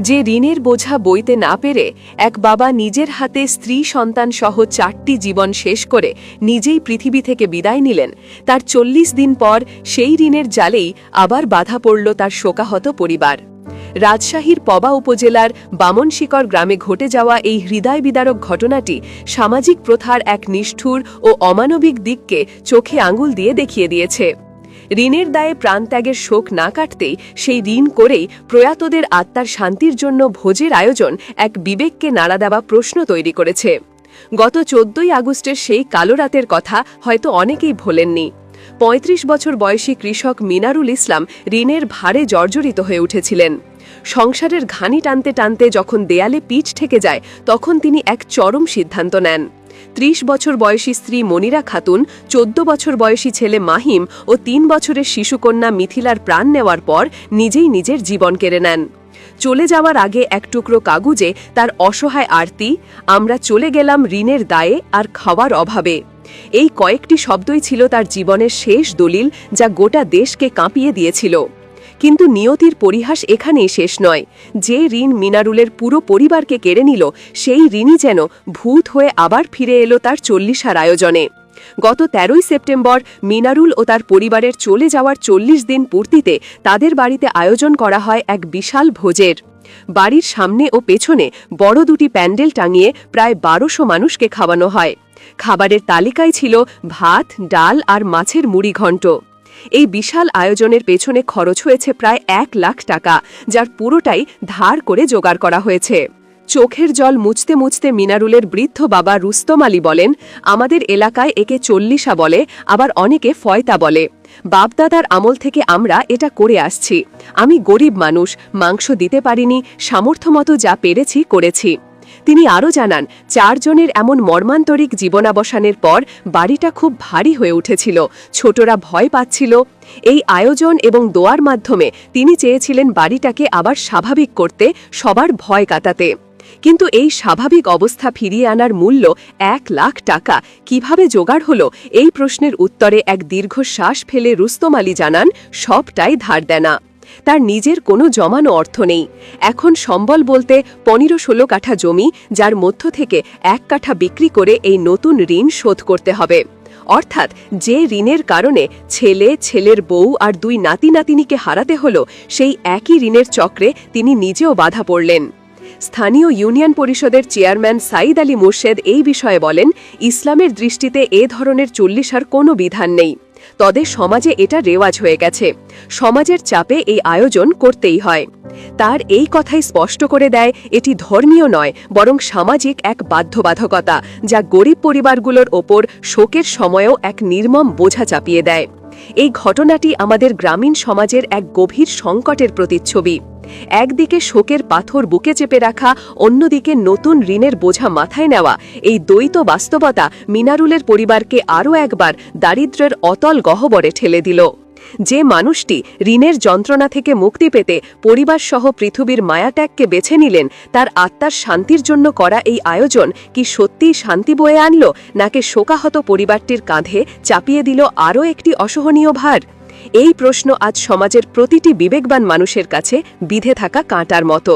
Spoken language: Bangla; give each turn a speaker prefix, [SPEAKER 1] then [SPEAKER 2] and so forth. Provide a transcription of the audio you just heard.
[SPEAKER 1] যে ঋণের বোঝা বইতে না পেরে এক বাবা নিজের হাতে স্ত্রী সন্তান সহ চারটি জীবন শেষ করে নিজেই পৃথিবী থেকে বিদায় নিলেন। তার চল্লিশ দিন পর সেই ঋণের জালেই আবার বাধা পড়ল তার শোকাহত পরিবার। রাজশাহীর পবা উপজেলার বামনশিকর গ্রামে ঘটে যাওয়া এই হৃদয় বিদারক ঘটনাটি সামাজিক প্রথার এক নিষ্ঠুর ও অমানবিক দিককে চোখে আঙুল দিয়ে দেখিয়ে দিয়েছে। ঋণের দায়ে প্রাণত্যাগের শোক না কাটতেই সেই ঋণ করেই প্রয়াতদের আত্মার শান্তির জন্য ভোজের আয়োজন এক বিবেককে নাড়া দেওয়া প্রশ্ন তৈরি করেছে। গত চোদ্দই আগস্টের সেই কালো রাতের কথা হয়তো অনেকেই ভোলেননি। পঁয়ত্রিশ বছর বয়সী কৃষক মিনারুল ইসলাম ঋণের ভারে জর্জরিত হয়ে উঠেছিলেন। সংসারের ঘানি টানতে টানতে যখন দেয়ালে পিঠ ঠেকে যায়, তখন তিনি এক চরম সিদ্ধান্ত নেন। ত্রিশ বছর বয়সী স্ত্রী মনিরা খাতুন, চোদ্দ বছর বয়সী ছেলে মাহিম ও তিন বছরের শিশুকন্যা মিথিলার প্রাণ নেওয়ার পর নিজেই নিজের জীবন কেড়ে নেন। চলে যাওয়ার আগে এক টুকরো কাগুজে তার অসহায় আরতি, আমরা চলে গেলাম ঋণের দায়ে আর খাওয়ার অভাবে। এই কয়েকটি শব্দই ছিল তার জীবনের শেষ দলিল যা গোটা দেশকে কাঁপিয়ে দিয়েছিল। কিন্তু নিয়তির পরিহাস এখানেই শেষ নয়। যে ঋণ মিনারুলের পুরো পরিবারকে কেড়ে নিল, সেই ঋণই যেন ভূত হয়ে আবার ফিরে এলো তার চল্লিশার আয়োজনে। গত তেরোই সেপ্টেম্বর মিনারুল ও তার পরিবারের চলে যাওয়ার চল্লিশ দিন পূর্তিতে তাদের বাড়িতে আয়োজন করা হয় এক বিশাল ভোজের। বাড়ির সামনে ও পেছনে বড় দুটি প্যান্ডেল টাঙিয়ে প্রায় বারোশো মানুষকে খাওয়ানো হয়। খাবারের তালিকায় ছিল ভাত, ডাল আর মাছের মুড়ি ঘণ্ট এই বিশাল আয়োজনের পেছনে খরচ হয়েছে প্রায় এক লাখ টাকা, যার পুরোটাই ধার করে জোগাড় করা হয়েছে। চোখের জল মুছতে মুছতে মিনারুলের বৃদ্ধ বাবা রুস্তম আলী বলেন, আমাদের এলাকায় একে চল্লিশা বলে, আবার অনেকে ফয়তা বলে। বাপদাদার আমল থেকে আমরা এটা করে আসছি। আমি গরিব মানুষ, মাংস দিতে পারিনি, সামর্থ্যমতো যা পেরেছি করেছি। তিনি আরও জানান, চারজনের এমন মর্মান্তরিক জীবনাবসানের পর বাড়িটা খুব ভারী হয়ে উঠেছিল, ছোটরা ভয় পাচ্ছিল। এই আয়োজন এবং দোয়ার মাধ্যমে তিনি চেয়েছিলেন বাড়িটাকে আবার স্বাভাবিক করতে, সবার ভয় কাটাতে। কিন্তু এই স্বাভাবিক অবস্থা ফিরিয়ে আনার মূল্য এক লাখ টাকা। কীভাবে জোগাড় হলো? এই প্রশ্নের উত্তরে এক দীর্ঘশ্বাস ফেলে রুস্তম আলী জানান, সবটাই ধার দেনা। তার নিজের কোনো জমানো অর্থ নেই। এখন সম্বল বলতে পনেরো ষোলো কাঠা জমি, যার মধ্য থেকে এক কাঠা বিক্রি করে এই নতুন ঋণ শোধ করতে হবে। অর্থাৎ যে ঋণের কারণে ছেলে, ছেলের বউ আর দুই নাতি নাতিনিকে হারাতে হলো, সেই একই ঋণের চক্রে তিনি নিজেও বাধা পড়লেন। স্থানীয় ইউনিয়ন পরিষদের চেয়ারম্যান সাইদ আলী মুর্শেদ এই বিষয়ে বলেন, ইসলামের দৃষ্টিতে এ ধরনের চল্লিশার কোনো বিধান নেই। তবে সমাজে এটা রেওয়াজ হয়ে গেছে। সমাজের চাপে এই আয়োজন করতেই হয়। তার এই কথাই স্পষ্ট করে দেয়, এটি ধর্মীয় নয়, বরং সামাজিক এক বাধ্যবাধকতা, যা গরিব পরিবারগুলোর ওপর শোকের সময়েও এক নির্মম বোঝা চাপিয়ে দেয়। এই ঘটনাটি আমাদের গ্রামীণ সমাজের এক গভীর সংকটের প্রতিচ্ছবি। একদিকে শোকের পাথর বুকে চেপে রাখা, অন্যদিকে নতুন ঋণের বোঝা মাথায় নেওয়া। এই দ্বৈত বাস্তবতা মিনারুলের পরিবারকে আরও একবার দারিদ্রের অতল গহ্বরে ঠেলে দিল। যে মানুষটি ঋণের যন্ত্রণা থেকে মুক্তি পেতে পরিবার সহ পৃথিবীর মায়াত্যাগকে বেছে নিলেন, তার আত্মার শান্তির জন্য করা এই আয়োজন কি সত্যিই শান্তি বয়ে আনল, নাকি শোকাহত পরিবারটির কাঁধে চাপিয়ে দিল আরও একটি অসহনীয় ভার? এই প্রশ্ন আজ সমাজের প্রতিটি বিবেকবান মানুষের কাছে বিধে থাকা কাঁটার মতো।